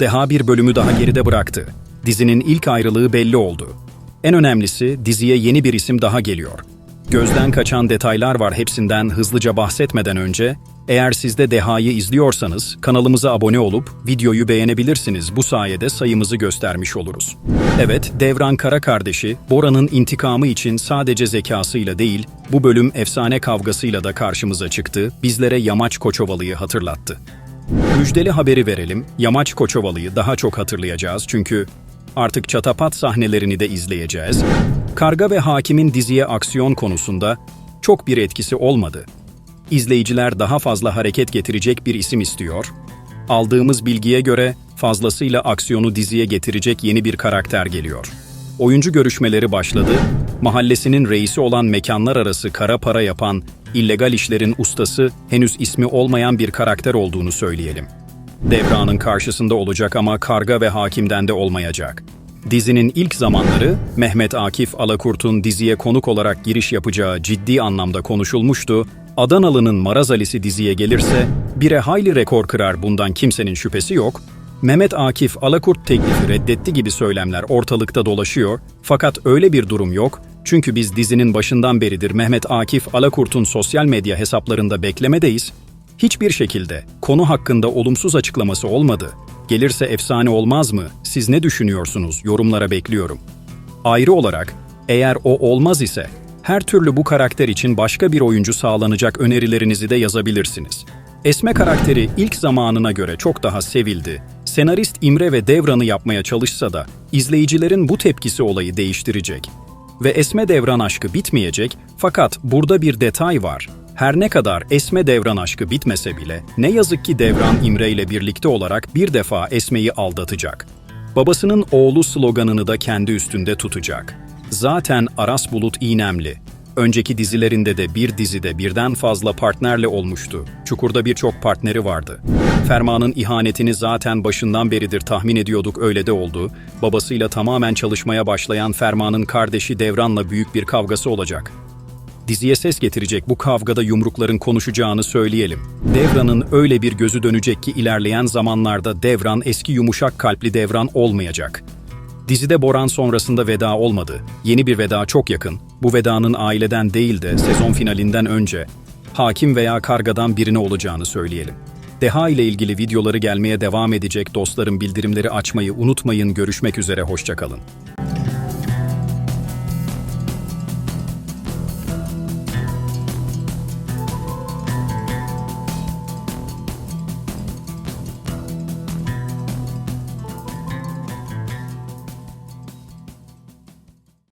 Deha bir bölümü daha geride bıraktı. Dizinin ilk ayrılığı belli oldu. En önemlisi diziye yeni bir isim daha geliyor. Gözden kaçan detaylar var hepsinden hızlıca bahsetmeden önce, eğer siz de Deha'yı izliyorsanız kanalımıza abone olup videoyu beğenebilirsiniz. Bu sayede sayımızı göstermiş oluruz. Evet, Devran Kara kardeşi, Bora'nın intikamı için sadece zekasıyla değil, bu bölüm efsane kavgasıyla da karşımıza çıktı, bizlere Yamaç Koçovalı'yı hatırlattı. Müjdeli haberi verelim, Yamaç Koçovalı'yı daha çok hatırlayacağız çünkü artık çatapat sahnelerini de izleyeceğiz. Karga ve Hakim'in diziye aksiyon konusunda çok bir etkisi olmadı. İzleyiciler daha fazla hareket getirecek bir isim istiyor. Aldığımız bilgiye göre fazlasıyla aksiyonu diziye getirecek yeni bir karakter geliyor. Oyuncu görüşmeleri başladı. Mahallesinin reisi olan mekanlar arası kara para yapan, illegal işlerin ustası henüz ismi olmayan bir karakter olduğunu söyleyelim. Devranın karşısında olacak ama karga ve hakimden de olmayacak. Dizinin ilk zamanları Mehmet Akif Alakurt'un diziye konuk olarak giriş yapacağı ciddi anlamda konuşulmuştu. Adanalı'nın Maraz Ali'si diziye gelirse bire hayli rekor kırar bundan kimsenin şüphesi yok. Mehmet Akif Alakurt teklifi reddetti gibi söylemler ortalıkta dolaşıyor fakat öyle bir durum yok. Çünkü biz dizinin başından beridir Mehmet Akif Alakurt'un sosyal medya hesaplarında beklemedeyiz. Hiçbir şekilde konu hakkında olumsuz açıklaması olmadı. Gelirse efsane olmaz mı? Siz ne düşünüyorsunuz? Yorumlara bekliyorum. Ayrı olarak, eğer o olmaz ise, her türlü bu karakter için başka bir oyuncu sağlanacak önerilerinizi de yazabilirsiniz. Esme karakteri ilk zamanına göre çok daha sevildi. Senarist İmre ve Devran'ı yapmaya çalışsa da izleyicilerin bu tepkisi olayı değiştirecek. Ve Esme Devran aşkı bitmeyecek fakat burada bir detay var. Her ne kadar Esme Devran aşkı bitmese bile ne yazık ki Devran İmre ile birlikte olarak bir defa Esme'yi aldatacak. Babasının oğlu sloganını da kendi üstünde tutacak. Zaten Aras Bulut İğnemli. Önceki dizilerinde de bir dizide birden fazla partnerle olmuştu. Çukur'da birçok partneri vardı. Ferman'ın ihanetini zaten başından beridir tahmin ediyorduk öyle de oldu. Babasıyla tamamen çalışmaya başlayan Ferman'ın kardeşi Devran'la büyük bir kavgası olacak. Diziye ses getirecek bu kavgada yumrukların konuşacağını söyleyelim. Devran'ın öyle bir gözü dönecek ki ilerleyen zamanlarda Devran eski yumuşak kalpli Devran olmayacak. Dizide Boran sonrasında veda olmadı. Yeni bir veda çok yakın. Bu vedanın aileden değil de sezon finalinden önce hakim veya kargadan birine olacağını söyleyelim. Deha ile ilgili videoları gelmeye devam edecek dostlarım bildirimleri açmayı unutmayın. Görüşmek üzere hoşçakalın.